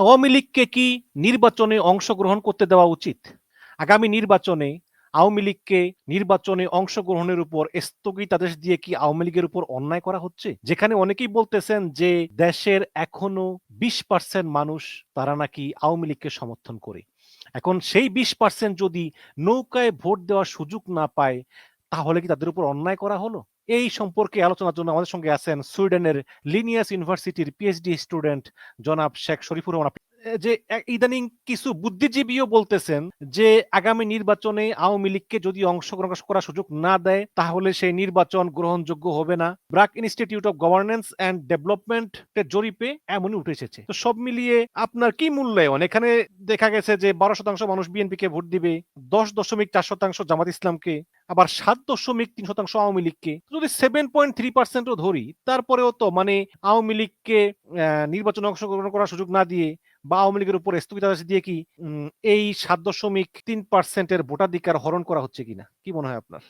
আওয়ামী লীগকে কি নির্বাচনে অংশগ্রহণ করতে দেওয়া উচিত? আগামী নির্বাচনে আওয়ামী লীগকে নির্বাচনে অংশগ্রহণের উপর স্থগিতাদেশ দিয়ে কি আওয়ামী লীগের উপর অন্যায় করা হচ্ছে? যেখানে অনেকেই বলতেছেন যে দেশের এখনও বিশ পার্সেন্ট মানুষ তারা নাকি আওয়ামী লীগকে সমর্থন করে। এখন সেই বিশ পার্সেন্ট যদি নৌকায় ভোট দেওয়ার সুযোগ না পায়, তাহলে কি তাদের উপর অন্যায় করা হলো? এই সম্পর্কে আলোচনার জন্য আমাদের সঙ্গে আছেন সুইডেনের লিনিয়াস ইউনিভার্সিটির পিএইচডি স্টুডেন্ট জনাব শেখ শরীফুর রহমান। যে ইদানিং কিছু বুদ্ধিজীবীও বলতেছেন যে, আগামী নির্বাচনে আওয়ামী লীগকে যদি অংশগ্রহণ করার সুযোগ না দেয়, তাহলে সেই নির্বাচন গ্রহণযোগ্য হবে না। BRAC institute of governance and development জরিপে এমনই উঠে এসেছে। তো সব মিলিয়ে আপনার কি মূল্যায়ন? এখানে দেখা গেছে যে, বারো শতাংশ মানুষ বিএনপি কে ভোট দিবে, দশ দশমিক চার শতাংশ জামাত ইসলামকে আবার সাত দশমিক তিন শতাংশ আওয়ামী লীগকে। যদি সেভেন পয়েন্ট থ্রি পার্সেন্টও ধরি, তারপরেও তো মানে আওয়ামী লীগকে নির্বাচনে অংশগ্রহণ করার সুযোগ না দিয়ে বা আওয়ামী লীগের উপর স্থগিতাদেশ দিয়ে কি এই সাত দশমিক তিন পার্সেন্টের ভোটাধিকার হরণ করা হচ্ছে কিনা? কি মনে হয় আপনার?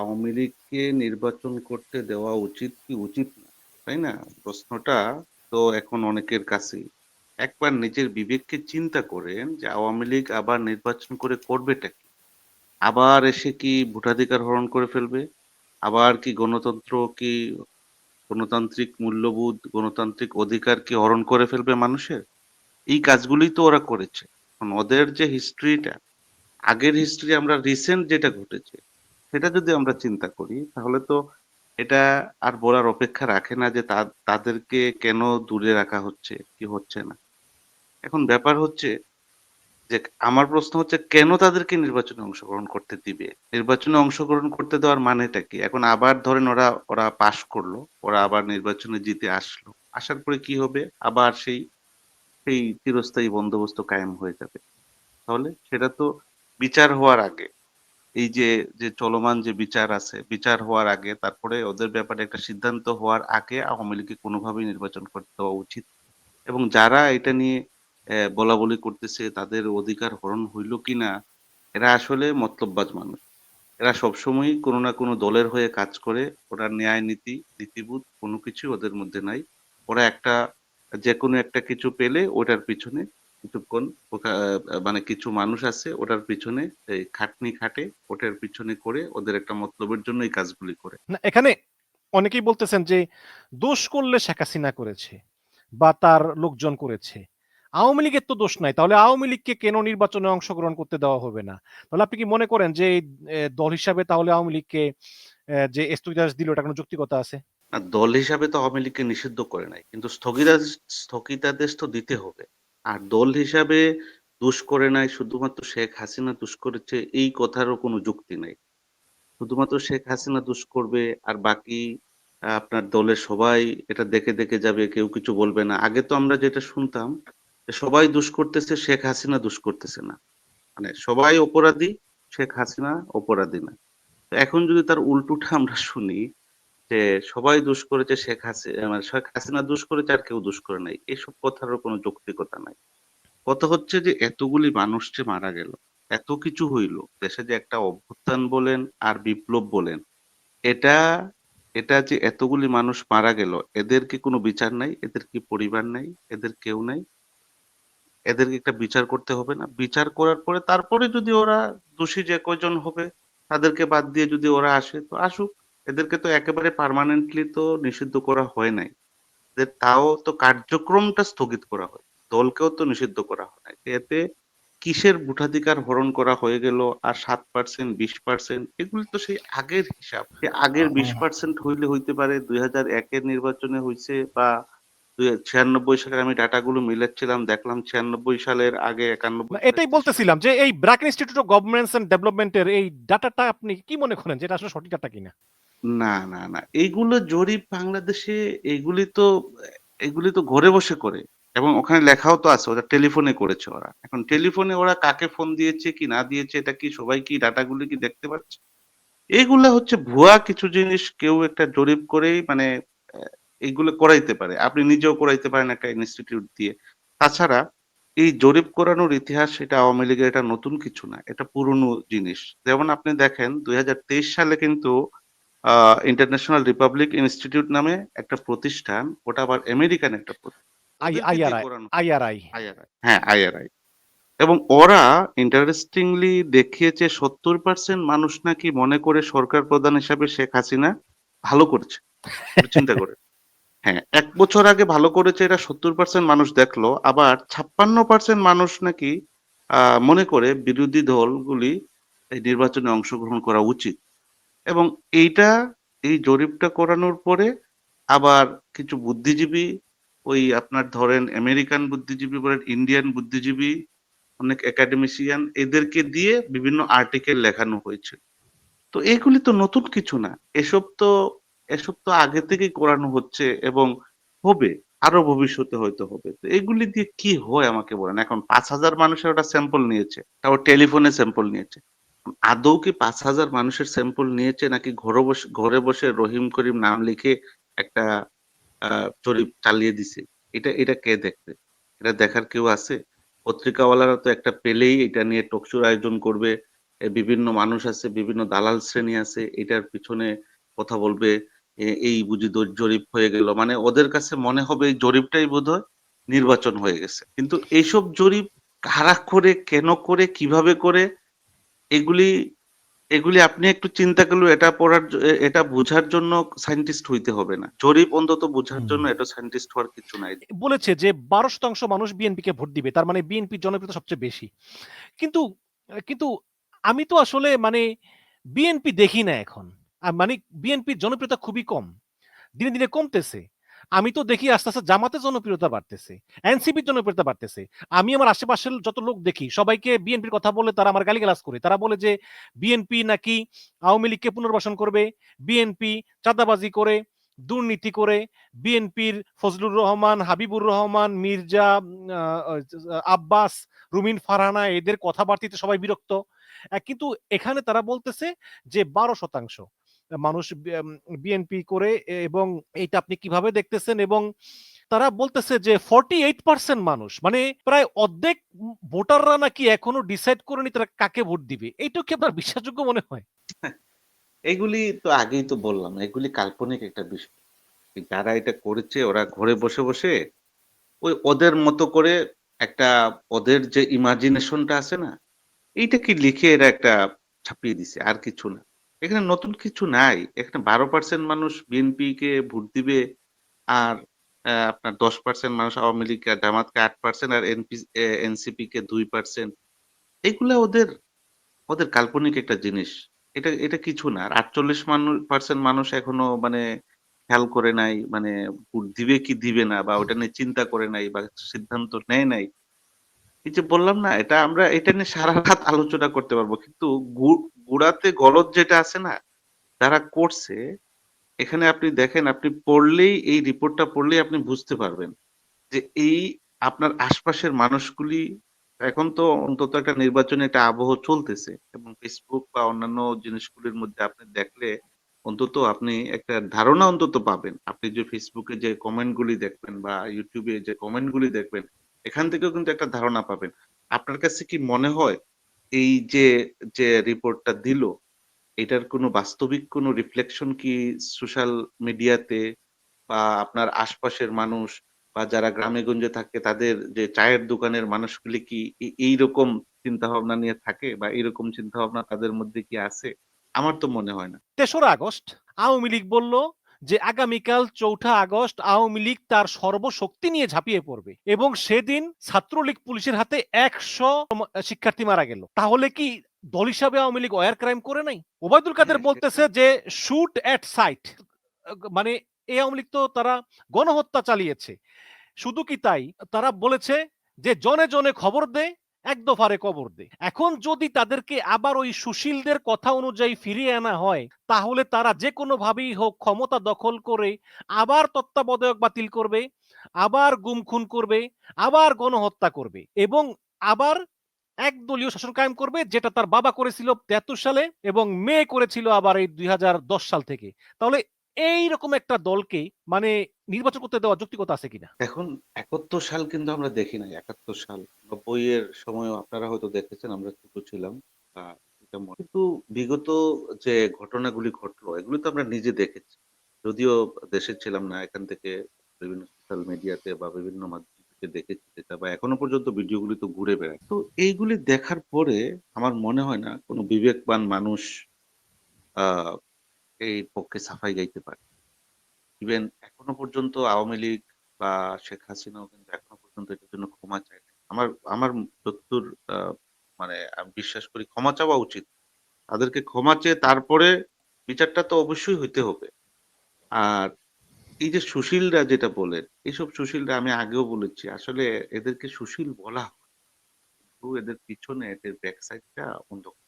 আওয়ামী লীগকে নির্বাচন করতে দেওয়া উচিত কি উচিত তাই না? প্রশ্নটা তো এখন অনেকের কাছেই। একবার নিজের বিবেককে চিন্তা করেন যে আওয়ামী লীগ আবার নির্বাচন করে করবেটা কি? আবার এসে কি ভোটাধিকার হরণ করে ফেলবে? আবার কি গণতন্ত্র কি, গণতান্ত্রিক মূল্যবোধ, গণতান্ত্রিক অধিকার কি হরণ করে ফেলবে মানুষের? এই কাজগুলোই তো ওরা করেছে। ওদের যে হিস্ট্রিটা আগের হিস্ট্রি আমরা রিসেন্ট যেটা ঘটেছে, সেটা যদি আমরা চিন্তা করি, তাহলে তো এটা আর বলার অপেক্ষা রাখে না যে তাদেরকে কেন দূরে রাখা হচ্ছে, কি হচ্ছে না। এখন ব্যাপার হচ্ছে যে আমার প্রশ্ন হচ্ছে, কেন তাদেরকে নির্বাচনে অংশগ্রহণ করতে দিবে? নির্বাচনে অংশগ্রহণ করতে দেওয়ার মানেটা কি? এখন আবার ধরেন ওরা ওরা পাশ করল, ওরা আবার নির্বাচনে জিতে আসলো। আসার পরে কি হবে? আবার সেই সেই চিরস্থায়ী বন্দোবস্ত কায়েম হয়ে যাবে। তাহলে সেটা তো বিচার হওয়ার আগে। এই যে যে চলমান যে বিচার আছে, বিচার হওয়ার আগে, তারপরে ওদের ব্যাপারে একটা সিদ্ধান্ত হওয়ার আগে আওয়ামী লীগকে কোনোভাবেই নির্বাচন করতে দেওয়া উচিত। এবং যারা এটা নিয়ে বলা বলি করতেছে, তাদের অধিকার হরণ হইল কিনা, এরা আসলে মতলববাজ মানুষ। এরা সবসময় কোনো না কোনো দলের হয়ে কাজ করে, ওরা ন্যায় নীতি, নীতিবোধ কোনো কিছু ওদের মধ্যে নাই। ওরা একটা যে কোনো একটা কিছু পেলে ওটার পিছনে কিছুক্ষণ মানে কিছু মানুষ আছে, ওটার পিছনে খাটনি খাটে, ওটার পিছনে করে ওদের একটা মতলবের জন্য এই কাজগুলি করে। না, এখানে অনেকেই বলতেছেন যে দোষ করলে শেখ হাসিনা করেছে বা তার লোকজন করেছে। আওয়ামী লীগের তো দোষ নাই। তাহলে আওয়ামী লীগকে কেন নির্বাচনে অংশগ্রহণ করতে দেওয়া হবে না? তাহলে আপনি কি মনে করেন যে দল হিসাবে তাহলে আওয়ামী লীগকে যে স্থগিতাদেশ দিল, এটা কোনো যৌক্তিকতা আছে? দল হিসাবে তো আওয়ামী লীগকে নিষিদ্ধ করে নাই। কিন্তু স্থগিতাদেশ স্থগিতাদেশ তো দিতে হবে। আর দল হিসাবে দুষ করে নাই শুধুমাত্র শেখ হাসিনা দুষ করেছে, এই কথারও কোনো যুক্তি নাই। শুধুমাত্র শেখ হাসিনা দুষ করবে, আর বাকি আপনার দলের সবাই এটা দেখে দেখে যাবে, কেউ কিছু বলবে না। আগে তো আমরা যেটা শুনতাম সবাই দুষ করতেছে, শেখ হাসিনা দুষ করতেছে না। মানে সবাই অপরাধী, শেখ হাসিনা অপরাধী না। এখন যদি তার উল্টোটা আমরা শুনি, যে সবাই দোষ করেছে, শেখ হাসিনা মানে শেখ হাসিনা দোষ করেছে, আর কেউ দোষ করে নাই, এসব কথারও কোনো যৌক্তিকতা নাই। কথা হচ্ছে যে এতগুলি মানুষ যে মারা গেল, এত কিছু হইল, দেশে যে একটা অভ্যুত্থান বলেন আর বিপ্লব বলেন, এটা এটা যে এতগুলি মানুষ মারা গেল, এদের কি কোনো বিচার নাই? এদের কি পরিবার নাই? এদের কেউ নাই? এদেরকে একটা বিচার করতে হবে না। বিচার করার পরে তারপরে যদি ওরা দোষী যে কয়জন হবে তাদেরকে বাদ দিয়ে যদি ওরা আসে তো আসুক। এদেরকে তো একেবারে পার্মানেন্টলি তো নিষিদ্ধ করা হয় নাই। এদের তাও তো কার্যক্রমটা স্থগিত করা হয়। দলকেও তো নিষিদ্ধ করা হয় নাই। এতে কিসের ভোটাধিকার হরণ করা হয়ে গেল আর সাত পার্সেন্ট বিশ পার্সেন্ট এগুলি তো সেই আগের হিসাব। আগের বিশ পার্সেন্ট হইলে হইতে পারে দুই হাজার একের নির্বাচনে হয়েছে বা ছিয়ানব্বই সালে আমি ডাটাগুলো মিলাচ্ছিলাম দেখলাম ছিয়ানব্বই সালের আগে একানব্বই এটাই বলতেছিলাম যে এই BRAC institute of governance and ডেভেলপমেন্টের এই ডাটাটা আপনি কি মনে করেন যে এটা আসলে সঠিক ডাটা কিনা? না না না। এইগুলো জরিপ বাংলাদেশে এগুলি তো এগুলি তো ঘরে বসে করে এবং ওখানে লেখাও তো আছে ওরা টেলিফোনে করেছে ওরা। এখন টেলিফোনে ওরা কাকে ফোন দিয়েছে কি না দিয়েছে এটা কি সবাই কি ডাটাগুলি কি দেখতে পাচ্ছে? এইগুলা হচ্ছে ভুয়া কিছু জিনিস কেউ একটা জরিপ করেই মানে এইগুলো করাইতে পারে। আপনি নিজেও করাইতে পারেন একটা ইনস্টিটিউট দিয়ে। তাছাড়া এই জরিপ করানোর ইতিহাস এটা আওয়ামী লীগের এটা নতুন কিছু না এটা পুরনো জিনিস। যেমন আপনি দেখেন দুই হাজার তেইশ সালে কিন্তু ইন্টারন্যাশনাল রিপাবলিক ইনস্টিটিউট নামে একটা প্রতিষ্ঠান ওটা আবার আমেরিকান একটা হ্যাঁ আইআরআই এবং ওরা ইন্টারেস্টিংলি দেখিয়েছে সত্তর পার্সেন্ট মানুষ নাকি মনে করে সরকার প্রধান হিসাবে শেখ হাসিনা ভালো করেছে। চিন্তা করে হ্যাঁ এক বছর আগে ভালো করেছে এটা সত্তর পার্সেন্ট মানুষ দেখল, আবার ছাপ্পান্ন পার্সেন্ট মানুষ নাকি মনে করে বিরোধী দলগুলি এই নির্বাচনে অংশগ্রহণ করা উচিত। এবং এইটা, এই জরিপটা করানোর পরে আবার কিছু বুদ্ধিজীবী, ওই আপনার ধরেন আমেরিকান বুদ্ধিজীবী, বলেন ইন্ডিয়ান বুদ্ধিজীবী, অনেক একাডেমিশিয়ান এদেরকে দিয়ে বিভিন্ন আর্টিকেল লেখানো হয়েছে। তো এগুলি তো নতুন কিছু না। এসব তো এসব তো আগে থেকেই করানো হচ্ছে এবং হবে, আরও ভবিষ্যতে হয়তো হবে। তো এগুলি দিয়ে কি হয় আমাকে বলেন? এখন পাঁচ হাজার মানুষের ওটা স্যাম্পল নিয়েছে তারপর টেলিফোনে স্যাম্পল নিয়েছে। আদৌ কি পাঁচ হাজার মানুষের স্যাম্পল নিয়েছে নাকি ঘরে বসে ঘরে বসে রহিম করিম নাম লিখে একটা জরিপ চালিয়ে দিছে? এটা এটা কে দেখবে? এটা দেখার কেউ আছে? পত্রিকাওয়ালারা তো একটা পেলেই এটা নিয়ে টকশোর আয়োজন করবে বিভিন্ন মানুষ আছে, বিভিন্ন দালাল শ্রেণি আছে, এটার পিছনে কথা বলবে। এই বুঝি জরিপ হয়ে গেল। মানে ওদের কাছে মনে হবে এই জরিপটাই বোধহয় নির্বাচন হয়ে গেছে। কিন্তু এইসব জরিপ কারা করে কেন করে কীভাবে করে এগুলি এগুলি আপনি একটু চিন্তা করলে এটা পড়ার এটা বোঝার জন্য সায়েন্টিস্ট হইতে হবে না। জরিপ অন্তত বোঝার জন্য এটা সায়েন্টিস্ট হওয়ার কিছু নাই। বলেছে যে বারো শতাংশ মানুষ বিএনপিকে ভোট দিবে তার মানে বিএনপির জনপ্রিয়তা সবচেয়ে বেশি। কিন্তু কিন্তু আমি তো আসলে মানে বিএনপি দেখি না এখন। মানে বিএনপির জনপ্রিয়তা খুবই কম। দিনে দিনে কমতেছে। আমি তো দেখি আস্তে আস্তে জামাতের জনপ্রিয়তা বাড়তেছে, এনসিপির জনপ্রিয়তা বাড়তেছে। আমি আমার আশেপাশের যত লোক দেখি, সবাইকে বিএনপির কথা বলে তারা আমার গালিগালাজ করে। তারা বলে যে বিএনপি নাকি আওয়ামী লীগকে পুনর্বাসন করবে, বিএনপি চাঁদাবাজি করে, দুর্নীতি করে, বিএনপির ফজলুর রহমান, হাবিবুর রহমান, মির্জা আব্বাস, রুমিন ফারহানা এদের কথাবার্তিতে সবাই বিরক্ত। কিন্তু এখানে তারা বলতেছে যে বারো শতাংশ। মানুষ বিএনপি করে এবং এইটা আপনি কীভাবে দেখতেছেন? এবং তারা বলতেছে যে ফর্টি এইট পার্সেন্ট মানুষ মানে প্রায় অর্ধেক ভোটাররা নাকি এখনও ডিসাইড করেনি তারা কাকে ভোট দিবে। এইটা কি আপনার বিশ্বাসযোগ্য মনে হয়? এগুলি তো আগেই তো বললাম, এগুলি কাল্পনিক একটা বিষয়। যারা এটা করেছে, ওরা ঘরে বসে বসে ওই ওদের মতো করে একটা ওদের যে ইমাজিনেশনটা আছে না, এইটা কি লিখে এরা একটা ছাপিয়ে দিছে? আর কিছু না। এখানে নতুন কিছু নাই। এখানে বারো পার্সেন্ট মানুষ বিএনপি কে ভোট দিবে আর আপনার দশ পার্সেন্ট মানুষ আওয়ামী লীগ জামাতকে আট পার্সেন্ট আর এনপি এনসিপি কে দুই পার্সেন্ট এগুলা ওদের ওদের কাল্পনিক একটা জিনিস। এটা এটা কিছু না। আর আটচল্লিশ পার্সেন্ট মানুষ এখনও মানে খেয়াল করে নাই মানে ভোট দিবে কি দিবে না বা ওটা নিয়ে চিন্তা করে নাই বা সিদ্ধান্ত নেয় নাই। এই যে বললাম না, এটা আমরা, এটা নিয়ে সারা রাত আলোচনা করতে পারব। কিন্তু গুড়াতে গলত যেটা আছে না যারা করছে, এখানে আপনি দেখেন, আপনি পড়লেই, এই রিপোর্টটা পড়লেই আপনি বুঝতে পারবেন যে এই আপনার আশপাশের মানুষগুলি, এখন তো অন্তত একটা নির্বাচনে একটা আবহ চলতেছে এবং ফেসবুক বা অন্যান্য জিনিসগুলির মধ্যে আপনি দেখলে অন্তত আপনি একটা ধারণা অন্তত পাবেন। আপনি যে ফেসবুকে যে কমেন্ট গুলি দেখবেন বা ইউটিউবে যে কমেন্ট গুলি দেখবেন, এখান থেকেও কিন্তু একটা ধারণা পাবেন। আপনার কাছে কি মনে হয় এই যে যে রিপোর্টটা দিল, এটার কোনো বাস্তবিক কোনো রিফ্লেকশন কি সোশ্যাল মিডিয়াতে বা আপনার আশপাশের মানুষ বা যারা গ্রামে গঞ্জে থাকে, তাদের যে চায়ের দোকানের মানুষগুলি কি এই- এইরকম চিন্তা ভাবনা নিয়ে থাকে বা এইরকম চিন্তা ভাবনা তাদের মধ্যে কি আছে? আমার তো মনে হয় না। তেসরা আগস্ট আওয়ামী লীগ বলল যে আগামীকাল চৌঠা আগস্ট আওয়ামী লীগ তার সর্বশক্তি নিয়ে ঝাঁপিয়ে পড়বে এবং সেদিন ছাত্রলীগ পুলিশের হাতে একশো শিক্ষার্থী মারা গেল। তাহলে কি দল হিসাবে আওয়ামী লীগ ওয়ার ক্রাইম করে নাই? ওবায়দুল কাদের হ্যাঁ, বলতেছে যে শুট অ্যাট সাইট। মানে এই আওয়ামী লীগ তো তারা গণহত্যা চালিয়েছে। শুধু কি তাই? তারা বলেছে যে জনে জনে খবর দে এক দফারে কবর দে। এখন যদি তাদেরকে আবার ওই সুশীলদের কথা অনুযায়ী ফিরিয়ে আনা হয়, তাহলে তারা যে কোনো ভাবেই হোক ক্ষমতা দখল করে আবার তত্ত্বাবধায়ক বাতিল করবে, আবার গুম খুন করবে, আবার গণহত্যা করবে এবং আবার একদলীয় শাসন কায়েম করবে, যেটা তার বাবা করেছিল তেহাত্তর সালে এবং মেয়ে করেছিল আবার এই দুই হাজার দশ সাল থেকে। তাহলে এই রকম একটা দলকে মানে নির্বাচন করতে দেওয়া যৌক্তিকতা আছে কিনা? এখন একাত্তর সাল কিন্তু আমরা দেখি নাই। একাত্তর সাল নব্বই এর সময় আপনারা হয়তো দেখেছেন, আমরা ছোট ছিলাম কিন্তু বিগত যে ঘটনাগুলি ঘটলো, এগুলো তো আমরা নিজে দেখেছি। যদিও দেশে ছিলাম না, এখান থেকে বিভিন্ন সোশ্যাল মিডিয়াতে বা বিভিন্ন মাধ্যমে দেখেছি যেটা, বা এখনও পর্যন্ত ভিডিওগুলি তো ঘুরে বেড়ায়। তো এইগুলি দেখার পরে আমার মনে হয় না কোনো বিবেকবান মানুষ এই পক্ষে সাফাই গাইতে পারে। ইভেন এখনও পর্যন্ত আওয়ামী লীগ বা শেখ হাসিনাও কিন্তু এখনও পর্যন্ত এটার জন্য ক্ষমা চায়। আমার আমার যতদূর মানে আমি বিশ্বাস করি ক্ষমা চাওয়া উচিত। তাদেরকে ক্ষমা চেয়ে তারপরে বিচারটা তো অবশ্যই হইতে হবে। আর এই যে সুশীলরা যেটা বলেন, এইসব সুশীলরা আমি আগেও বলেছি, আসলে এদেরকে সুশীল বলা হয়। কিন্তু এদের পিছনে, এদের ব্যাক সাইডটা অন্ধকার।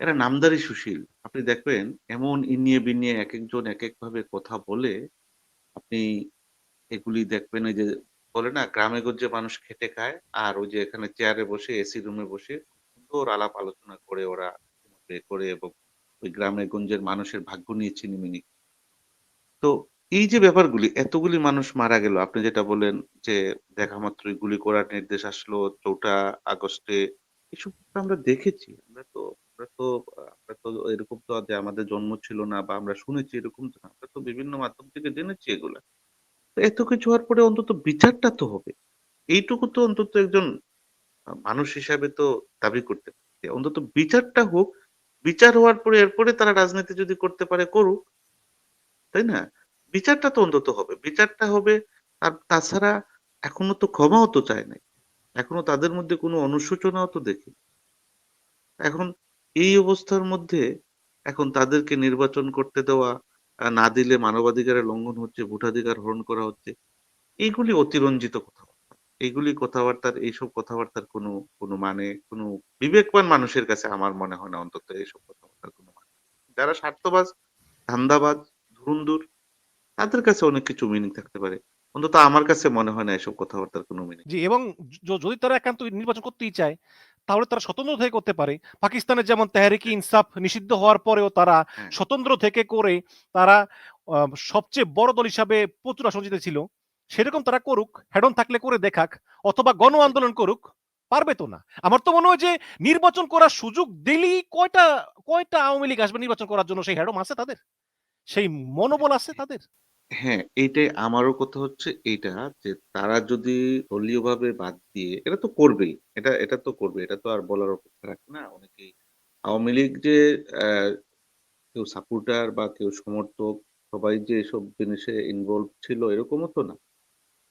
এরা নামদারি সুশীল। আপনি দেখবেন এমন ইনিয়ে বিনিয়ে এক একজন এক ভাবে কথা বলে আপনি এগুলি দেখবেন ওই যে বলে না, গ্রামে গঞ্জে মানুষ খেটে খায় আর ওই যে এখানে চেয়ারে বসে এসি রুমে বসে সুন্দর আলাপ আলোচনা করে ওরা করে এবং ওই গ্রামে গঞ্জের মানুষের ভাগ্য নিয়ে চিনিমিনি তো এই যে ব্যাপারগুলি, এতগুলি মানুষ মারা গেল, আপনি যেটা বলেন যে দেখা মাত্রই গুলি করার নির্দেশ আসলো, চৌঠা আগস্টে, এসব আমরা দেখেছি, আমরা তো আমরা তো আমরা তো এরকম তো যে আমাদের জন্ম ছিল না বা আমরা শুনেছি এরকম তো না, আমরা তো বিভিন্ন মাধ্যম থেকে জেনেছি এগুলা। এত কিছু হওয়ার পরে অন্তত বিচারটা তো হবে। এইটুকু তো অন্তত একজন মানুষ হিসাবে তো দাবি করতে অন্তত বিচারটা হোক, বিচার হওয়ার পরে এরপরে তারা রাজনীতি যদি করতে পারে, করুক। তাই না? বিচারটা তো অন্তত হবে। বিচারটা হবে, আর তাছাড়া এখনও তো ক্ষমাও তো চায় নাই। এখনও তাদের মধ্যে কোনো অনুশোচনাও তো দেখি এখন এই অবস্থার মধ্যে এখন তাদেরকে নির্বাচন করতে দেওয়া না দিলে মানবাধিকারের লঙ্ঘন হচ্ছে, ভোটাধিকার হরণ করা হচ্ছে, এইগুলি অতিরঞ্জিত কথাবার্তা। এইগুলি কথাবার্তার, এইসব কথাবার্তার কোনো কোনো মানে কোনো বিবেকবান মানুষের কাছে আমার মনে হয় না, অন্তত এইসব কথাবার্তার কোনো মানে। যারা স্বার্থবাজ, ধান্দাবাজ ধুরুন্দুর তাদের কাছে অনেক কিছু মিনিং থাকতে পারে। অন্তত আমার কাছে মনে হয় না এসব কথাবার্তার কোনো মিনিং জি, এবং যদি তারা একান্ত নির্বাচন করতেই চায় তাহলে তারা স্বতন্ত্র থেকে করতে পারে। পাকিস্তানের যেমন তেহরিকি ইনসাফ নিষিদ্ধ হওয়ার পরেও তারা। স্বতন্ত্র থেকে করে তারা সবচেয়ে বড় দল হিসাবে প্রচুর আসন জিতেছিল সেরকম তারা করুক হেডন থাকলে করে দেখাক অথবা গণ আন্দোলন করুক পারবে তো না। আমার তো মনে হয় যে নির্বাচন করার সুযোগ দিলেই কয়টা কয়টা আওয়ামী লীগ আসবে নির্বাচন করার জন্য? সেই হেডম আছে তাদের? সেই মনোবল আছে তাদের? হ্যাঁ এইটাই আমারও কথা হচ্ছে এইটা যে তারা যদি দলীয়ভাবে বাদ দিয়ে এটা তো করবেই এটা এটা তো করবে এটা তো আর বলার অপেক্ষা রাখে না। অনেকেই আওয়ামী লীগ যে কেউ সাপোর্টার বা কেউ সমর্থক সবাই যে এসব জিনিসে ইনভলভ ছিল এরকমও তো না।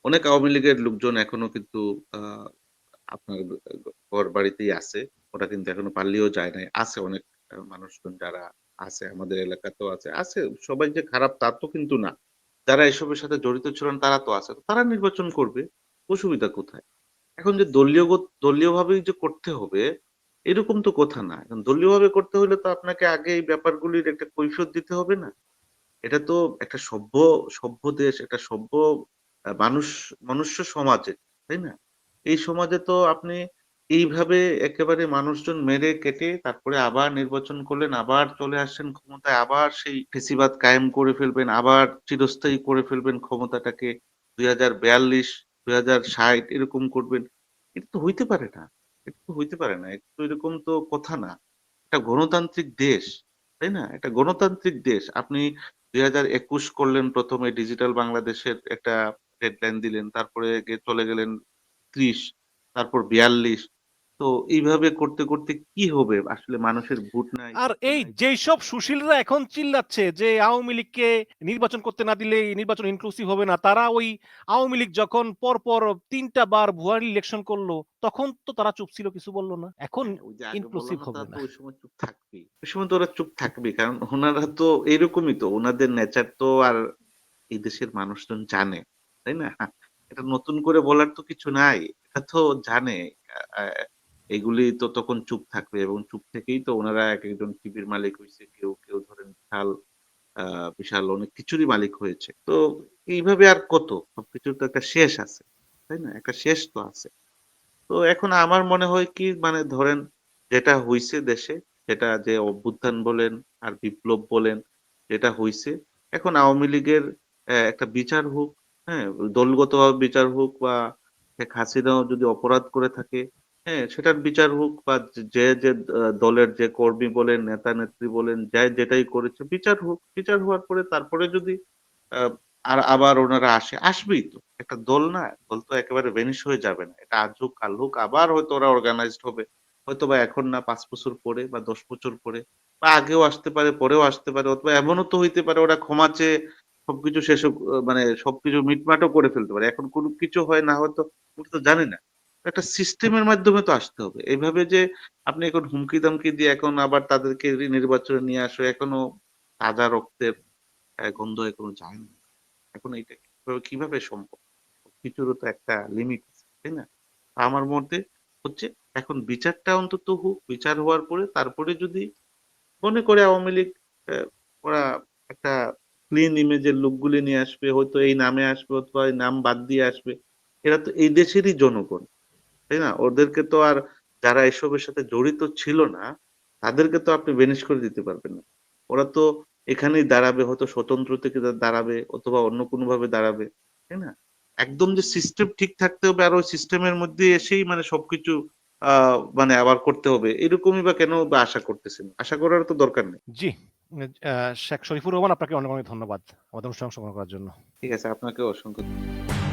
অনেক আওয়ামী লীগের লোকজন এখনও কিন্তু আহ, আপনার ঘর বাড়িতেই আছে ওরা কিন্তু এখনও পাল্লিও যায় নাই। আছে অনেক মানুষজন যারা আছে আমাদের এলাকাতেও আছে আছে সবাই যে খারাপ তা তো কিন্তু না। যারা এসবের সাথে জড়িত ছিলেন তারা তো আছে তারা নির্বাচন করবে, অসুবিধা কোথায়? এখন যে দলীয় দলীয়ভাবেই যে করতে হবে, এরকম তো কথা না। এখন দলীয়ভাবে করতে হলে তো আপনাকে আগে এই ব্যাপারগুলির একটা কৈফিয়ত দিতে হবে না। এটা তো একটা সভ্য সভ্য দেশ, একটা সভ্য মানুষ, মনুষ্য সমাজে, তাই না? এই সমাজে তো আপনি এইভাবে একেবারে মানুষজন মেরে কেটে তারপরে আবার নির্বাচন করলেন, আবার চলে আসছেন ক্ষমতায়, আবার সেই ফেসিবাদ কায়েম করে ফেলবেন, আবার চিরস্থায়ী করে ফেলবেন ক্ষমতাটাকে। দুই হাজার বিয়াল্লিশ, দুই হাজার ষাট এরকম করবেন। এটা তো হইতে পারে না, এটা তো হইতে পারে না, এটা তো এরকম তো কথা না। একটা গণতান্ত্রিক দেশ, তাই না? একটা গণতান্ত্রিক দেশ। আপনি দুই হাজার একুশ করলেন প্রথমে, ডিজিটাল বাংলাদেশের একটা ডেডলাইন দিলেন, তারপরে চলে গেলেন ত্রিশ, তারপর বিয়াল্লিশ তো এইভাবে করতে করতে কি হবে? আসলে মানুষের ভোট নাই আর এই। যেই সব সুশীলরা এখন চিল্লাচ্ছে যে আওয়ামী লীগকে নির্বাচন করতে না দিলে নির্বাচন ইনক্লুসিভ হবে না তারা ওই আওয়ামী লীগ যখন পর পর তিনটা বার ভুয়া ইলেকশন করল তখন তো তারা চুপ ছিল কিছু বলল না। এখন হ্যাঁ, যে না, হবে না। ওই সময় চুপ থাকবেই। ওই সময় তো ওরা চুপ থাকবে কারণ ওনারা তো এরকমই তো ওনাদের নেচার তো আর এই দেশের মানুষজন জানে তাই না? এটা নতুন করে বলার তো কিছু নাই এটা তো জানে। এগুলি তো তখন চুপ থাকবে এবং চুপ থেকেই তো ওনারা এক একজন টিভির মালিক হয়েছে, কেউ কেউ ধরেন বিশাল বিশাল অনেক কিছুরই মালিক হয়েছে। তো এইভাবে আর কত? সবকিছুর তো একটা শেষ আছে, তাই না? একটা শেষ তো আছে। তো এখন আমার মনে হয় কি মানে ধরেন যেটা হইছে দেশে, সেটা যে অভ্যুত্থান বলেন আর বিপ্লব বলেন, যেটা হইছে, এখন আওয়ামী লীগের একটা বিচার হোক হ্যাঁ দলগতভাবে বিচার হোক বা শেখ হাসিনাও যদি অপরাধ করে থাকে হ্যাঁ সেটার বিচার হোক বা যে যে দলের যে কর্মী বলেন, নেতা, নেত্রী বলেন, যাই, যেটাই করেছে, বিচার হোক, বিচার হওয়ার পরে তারপরে যদি আর আবার ওনারা আসে, আসবেই তো। একটা দল না, দল তো একেবারে ভেনিশ হয়ে যাবে না। এটা আজ হোক, কাল হোক, আবার হয়তো ওরা অর্গানাইজড হবে। হয়তো বা এখন না, পাঁচ বছর পরে বা দশ বছর পরে, বা আগেও আসতে পারে, পরেও আসতে পারে, অথবা এমনও তো হইতে পারে ওরা ক্ষমা চেয়ে সবকিছু শেষ মানে সবকিছু মিটমাটও করে ফেলতে পারে। এখন কোনো কিছু হয় না, হয়তো ওটা তো জানি না। একটা সিস্টেমের মাধ্যমে তো আসতে হবে। এইভাবে যে আপনি এখন হুমকি দামকি দিয়ে এখন আবার তাদেরকে নির্বাচনে নিয়ে আসো, এখনও তাজা রক্তের গন্ধ এখনও যায় না। এখন এইটা কীভাবে কীভাবে সম্ভব? কিছুরও তো একটা লিমিট আছে, তাই না? আমার মতে হচ্ছে এখন বিচারটা অন্তত হোক বিচার হওয়ার পরে তারপরে যদি মনে করে আওয়ামী লীগ ওরা একটা ক্লিন ইমেজের লোকগুলি নিয়ে আসবে, হয়তো এই নামে আসবে অথবা এই নাম বাদ দিয়ে আসবে, এরা তো এই দেশেরই জনগণ। তাই না? ওদেরকে তো আর যারা এসবের সাথে জড়িত ছিল না তাদেরকে তো আপনি বেনিশ করে দিতে পারবেন না। ওরা তো এখানেই দাঁড়াবে হয়তো স্বতন্ত্র থেকে দাঁড়াবে অথবা অন্য কোনো ভাবে দাঁড়াবে তাই না? একদম যে সিস্টেম ঠিক থাকতে হবে আর ওই সিস্টেমের মধ্যে এসেই মানে সবকিছু আহ মানে আবার করতে হবে। এরকমই বা কেন বা আশা করতেছেন? আশা করার তো দরকার নেই। জি। শেখ শরীফুর রহমান আপনাকে অনেক অনেক ধন্যবাদ। আমাদের অনুষ্ঠানে অংশগ্রহণ করার জন্য। ঠিক আছে আপনাকে অসংখ্য ধন্যবাদ।